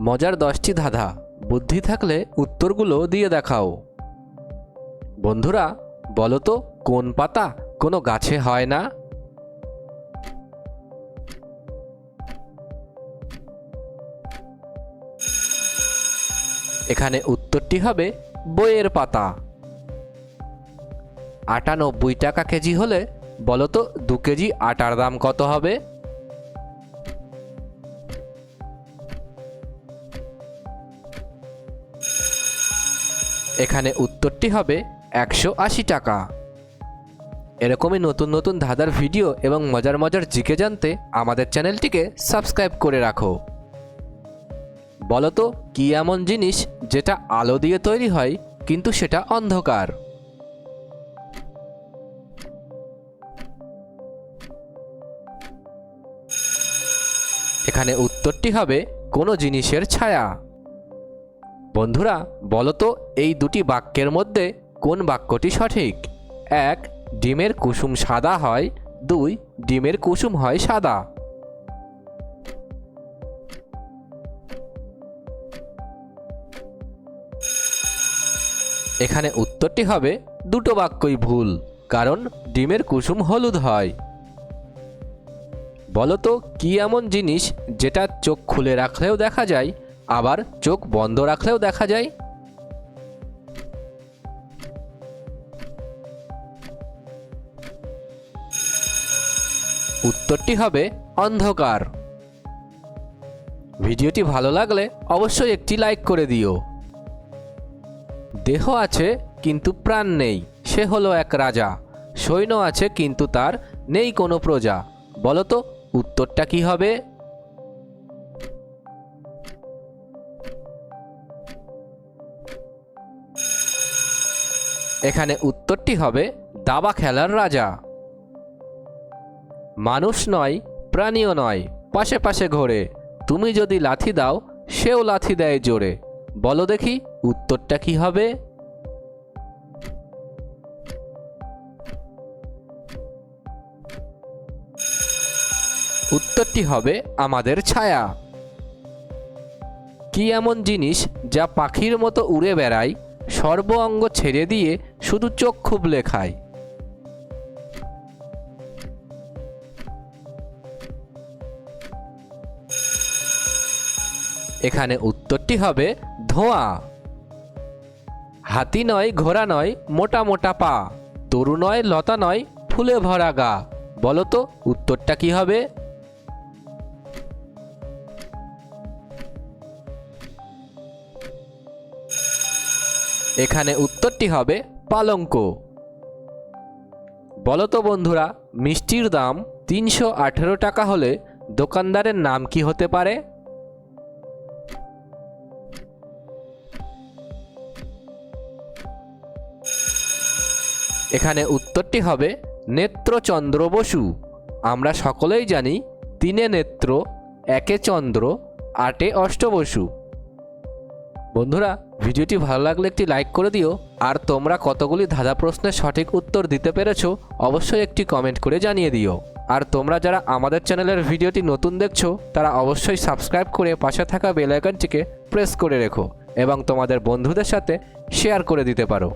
মজার দশটি ধাঁধা। বুদ্ধি থাকলে উত্তরগুলো দিয়ে দেখাও। বন্ধুরা, বলো তো, কোন পাতা কোনো গাছে হয় না? এখানে উত্তরটি হবে বইয়ের পাতা। আটানব্বই টাকা কেজি হলে বলো তো, দু কেজি আটার দাম কত হবে? এখানে উত্তরটি হবে একশো আশি টাকা। এরকমই নতুন নতুন ধাঁধার ভিডিও এবং মজার মজার জিকে জানতে আমাদের চ্যানেলটিকে সাবস্ক্রাইব করে রাখো। বলো তো কি এমন জিনিস যেটা আলো দিয়ে তৈরি হয়, কিন্তু সেটা অন্ধকার? এখানে উত্তরটি হবে কোনো জিনিসের ছায়া। বন্ধুরা বলো তো এই দুটি বাক্যের মধ্যে কোন বাক্যটি সঠিক? এক, ডিমের কুসুম সাদা হয়। দুই, ডিমের কুসুম হয় সাদা। এখানে উত্তরটি হবে দুটো বাক্যই ভুল, কারণ ডিমের কুসুম হলুদ হয়। বলো তো কি এমন জিনিস যেটা চোখ খুলে রাখলেও দেখা যায় আবার চোখ বন্ধ রাখলেও দেখা যায়। উত্তরটি হবে অন্ধকার। ভিডিওটি ভালো লাগলে অবশ্যই একটি লাইক করে দিও। দেহ আছে, কিন্তু প্রাণ নেই, সে হলো এক রাজা। সৈন্য আছে, কিন্তু তার নেই কোনো প্রজা। বলো তো, উত্তরটা কি হবে? এখানে উত্তরটি হবে, দাবা খেলার রাজা। মানুষ নয়, প্রাণীও নয়, পাশে পাশে ঘোরে। তুমি যদি লাথি দাও, সেও লাথি দেয় জোরে। বলো দেখি, উত্তরটা কি হবে? উত্তরটি হবে, আমাদের ছায়া। কি এমন জিনিস যা পাখির মতো উড়ে বেড়ায় সর্ব অঙ্গ ছেড়ে দিয়ে শুধু চোখ খুবলে খায় এখানে উত্তরটি হবে ধোঁয়া। হাতি নয়, ঘোড়া নয়, মোটা মোটা পা। তরু নয়, লতা নয়, ফুলে ভরা গা। বলো তো, উত্তরটা কি হবে? এখানে উত্তরটি হবে পালঙ্ক। বলো তো বন্ধুরা, মিষ্টির দাম তিনশো আঠেরো টাকা হলে দোকানদারের নাম কি হতে পারে? এখানে উত্তরটি হবে নেত্রচন্দ্র বসু। আমরা সকলেই জানি তিনে নেত্র, একে চন্দ্র, আটে অষ্টবসু। বন্ধুরা, ভিডিওটি ভালো লাগলে একটি লাইক করে দিও, আর তোমরা কতগুলি ধাঁধা প্রশ্নের সঠিক উত্তর দিতে পেরেছ অবশ্যই একটি কমেন্ট করে জানিয়ে দিও। আর তোমরা যারা আমাদের চ্যানেলের ভিডিওটি নতুন দেখছ, তারা অবশ্যই সাবস্ক্রাইব করে পাশে থাকা বেলাইকনটিকে প্রেস করে রেখো এবং তোমাদের বন্ধুদের সাথে শেয়ার করে দিতে পারো।